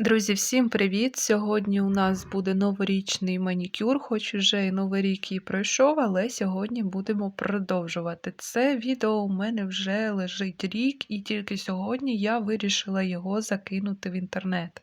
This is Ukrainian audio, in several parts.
Друзі, всім привіт! Сьогодні у нас буде новорічний манікюр, хоч уже і новий рік і пройшов, але сьогодні будемо продовжувати. Це відео у мене вже лежить рік, і тільки сьогодні я вирішила його закинути в інтернет.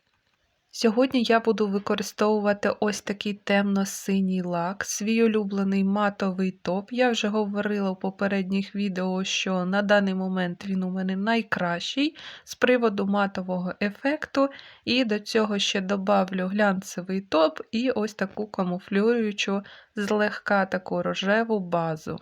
Сьогодні я буду використовувати ось такий темно-синій лак, свій улюблений матовий топ. Я вже говорила в попередніх відео, що на даний момент він у мене найкращий з приводу матового ефекту. І до цього ще добавлю глянцевий топ і ось таку камуфлюючу злегка таку рожеву базу.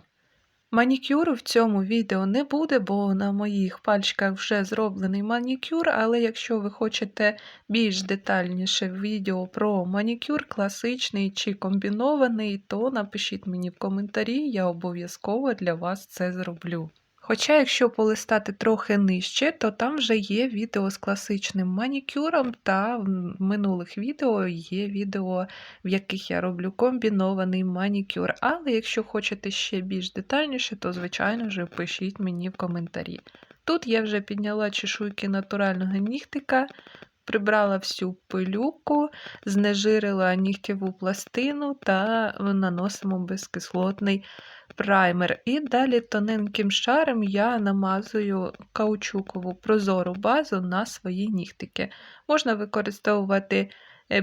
Манікюру в цьому відео не буде, бо на моїх пальчиках вже зроблений манікюр, але якщо ви хочете більш детальніше відео про манікюр, класичний чи комбінований, то напишіть мені в коментарі, я обов'язково для вас це зроблю. Хоча, якщо полистати трохи нижче, то там вже є відео з класичним манікюром, та в минулих відео є відео, в яких я роблю комбінований манікюр. Але якщо хочете ще більш детальніше, то, звичайно ж, пишіть мені в коментарі. Тут я вже підняла чешуйки натурального нігтика, прибрала всю пилюку, знежирила нігтєву пластину та наносимо безкислотний праймер. І далі тоненьким шаром я намазую каучукову прозору базу на свої нігтики. Можна використовувати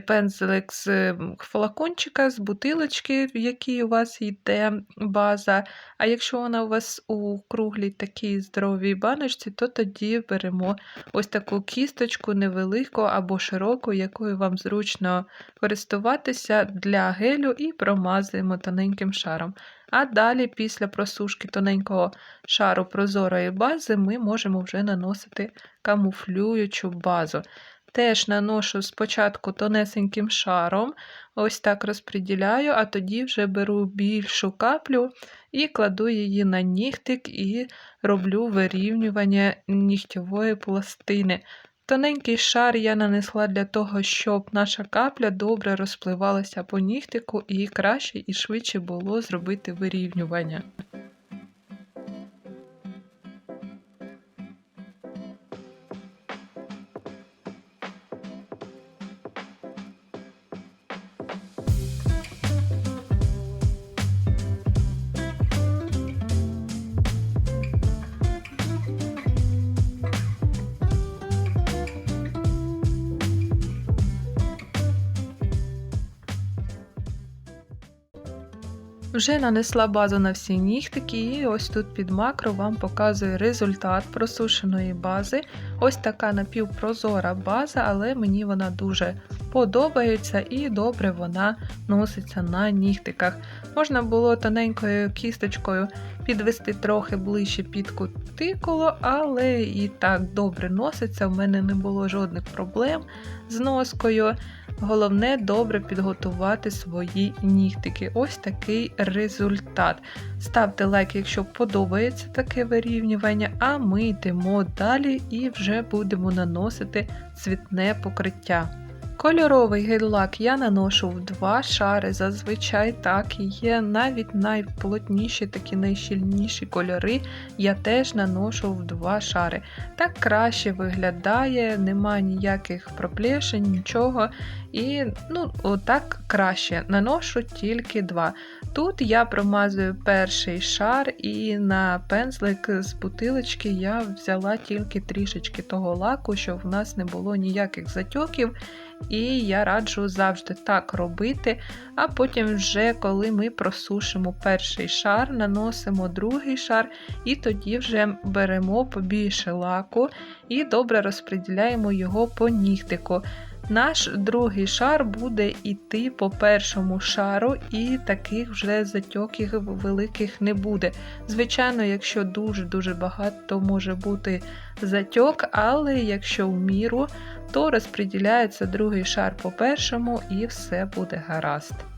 пензлик з флакончика, з бутилочки, в якій у вас йде база. А якщо вона у вас у круглій такій здоровій баночці, то тоді беремо ось таку кісточку невелику або широку, якою вам зручно користуватися для гелю, і промазуємо тоненьким шаром. А далі, після просушки тоненького шару прозорої бази, ми можемо вже наносити камуфлюючу базу. Теж наношу спочатку тонесеньким шаром, ось так розподіляю, а тоді вже беру більшу каплю і кладу її на нігтик і роблю вирівнювання нігтєвої пластини. Тоненький шар я нанесла для того, щоб наша капля добре розпливалася по нігтику і краще і швидше було зробити вирівнювання. Вже нанесла базу на всі нігтики, і ось тут під макро вам показує результат просушеної бази. Ось така напівпрозора база, але мені вона дуже подобається і добре вона носиться на нігтиках. Можна було тоненькою кісточкою підвести трохи ближче під кутикулу, але і так добре носиться. У мене не було жодних проблем з носкою. Головне добре підготувати свої нігтики. Ось такий результат. Ставте лайк, якщо подобається таке вирівнювання, а ми йдемо далі і вже будемо наносити цвітне покриття. Кольоровий гель-лак я наношу в два шари, зазвичай так і є. Навіть найплотніші, такі найщільніші кольори я теж наношу в два шари. Так краще виглядає, нема ніяких проплешень, нічого. І ну, отак краще. Наношу тільки два. Тут я промазую перший шар, і на пензлик з бутилочки я взяла тільки трішечки того лаку, щоб в нас не було ніяких затьоків. І я раджу завжди так робити. А потім, вже, коли ми просушимо перший шар, наносимо другий шар, і тоді вже беремо побільше лаку і добре розподіляємо його по нігтику. Наш другий шар буде йти по першому шару, і таких вже затьоків великих не буде. Звичайно, якщо дуже-дуже багато може бути затьок, але якщо в міру, то розподіляється другий шар по першому і все буде гаразд.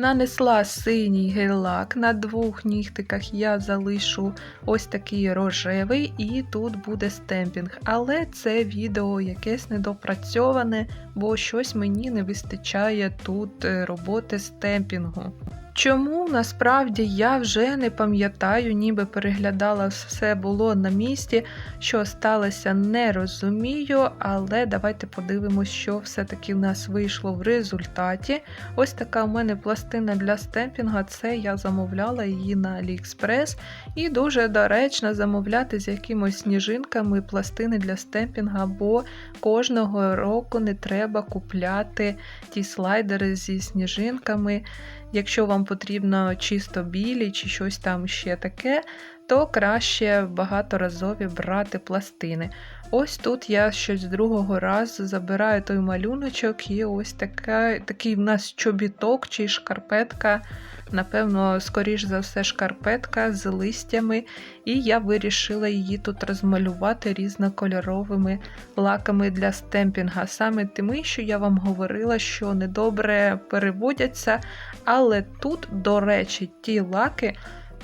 Нанесла синій гель-лак, на двох нігтиках я залишу ось такий рожевий, і тут буде стемпінг. Але це відео якесь недопрацьоване, бо щось мені не вистачає тут е, роботи стемпінгу. Чому насправді я вже не пам'ятаю, ніби переглядала все було на місці, що сталося, не розумію, але давайте подивимось, що все-таки в нас вийшло в результаті. Ось така у мене пластина для стемпінга, це я замовляла її на AliExpress. І дуже доречно замовляти з якимось сніжинками пластини для стемпінга, бо кожного року не треба купляти ті слайдери зі сніжинками. Якщо вам потрібно чисто білі чи щось там ще таке, то краще багаторазові брати пластини. Ось тут я щось з другого разу забираю той малюночок, і ось така, такий в нас чобіток чи шкарпетка. Напевно, скоріш за все, шкарпетка з листями, і я вирішила її тут розмалювати різнокольоровими лаками для стемпінга. Саме тими, що я вам говорила, що недобре переводяться. Але тут, до речі, ті лаки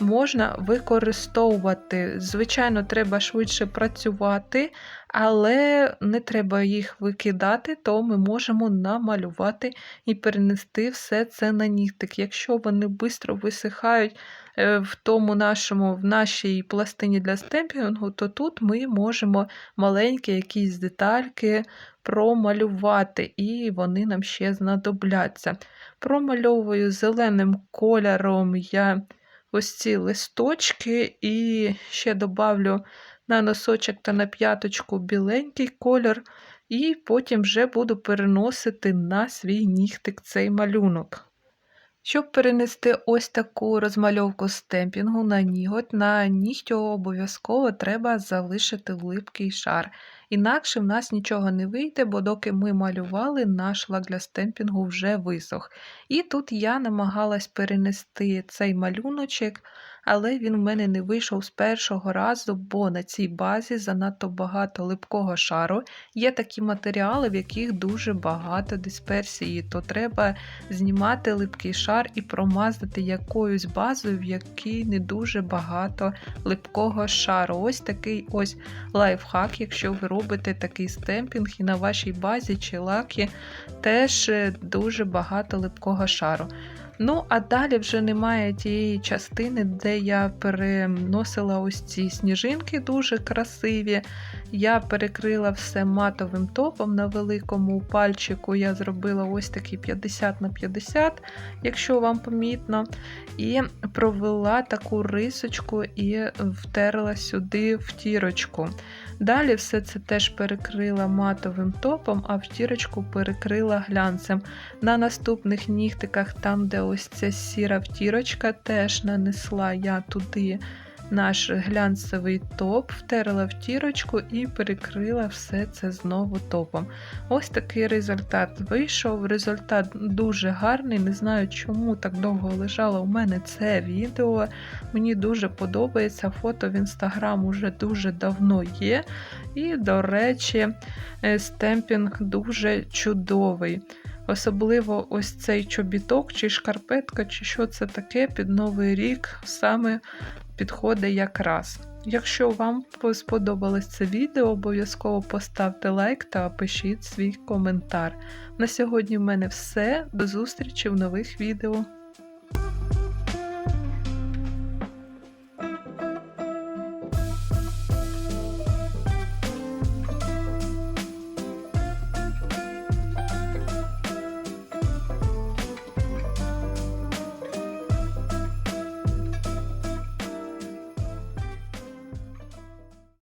можна використовувати. Звичайно, треба швидше працювати, але не треба їх викидати, то ми можемо намалювати і перенести все це на нігтик. Якщо вони швидко висихають е, в тому нашому, в нашій пластині для стемпінгу, то тут ми можемо маленькі якісь детальки промалювати, і вони нам ще знадобляться. Промальовую зеленим кольором я ось ці листочки, і ще добавлю на носочок та на п'яточку біленький кольор, і потім вже буду переносити на свій нігтик цей малюнок. Щоб перенести ось таку розмальовку стемпінгу на ніготь, на нігтю обов'язково треба залишити липкий шар. Інакше в нас нічого не вийде, бо доки ми малювали, наш лак для стемпінгу вже висох. І тут я намагалась перенести цей малюночок але він в мене не вийшов з першого разу, бо на цій базі занадто багато липкого шару. Є такі матеріали, в яких дуже багато дисперсії, то треба знімати липкий шар і промазати якоюсь базою, в якій не дуже багато липкого шару. Ось такий ось лайфхак, якщо ви робите такий стемпінг, і на вашій базі чи лакі теж дуже багато липкого шару. Ну, а далі вже немає тієї частини, де я переносила ось ці сніжинки дуже красиві. Я перекрила все матовим топом на великому пальчику. Я зробила ось такий 50 на 50, якщо вам помітно. І провела таку рисочку і втерла сюди втірочку. Далі все це теж перекрила матовим топом, а втірочку перекрила глянцем. На наступних нігтиках, там, де ось ця сіра втірочка, теж нанесла я туди наш глянцевий топ, втерла втірочку і перекрила все це знову топом. Ось такий результат вийшов. Результат дуже гарний. Не знаю, чому так довго лежало у мене це відео. Мені дуже подобається. Фото в інстаграм уже дуже давно є. І, до речі, е, стемпінг дуже чудовий. Особливо ось цей чобіток, чи шкарпетка, чи що це таке під Новий рік саме підходить якраз. Якщо вам сподобалось це відео, обов'язково поставте лайк та пишіть свій коментар. На сьогодні в мене все. До зустрічі в нових відео.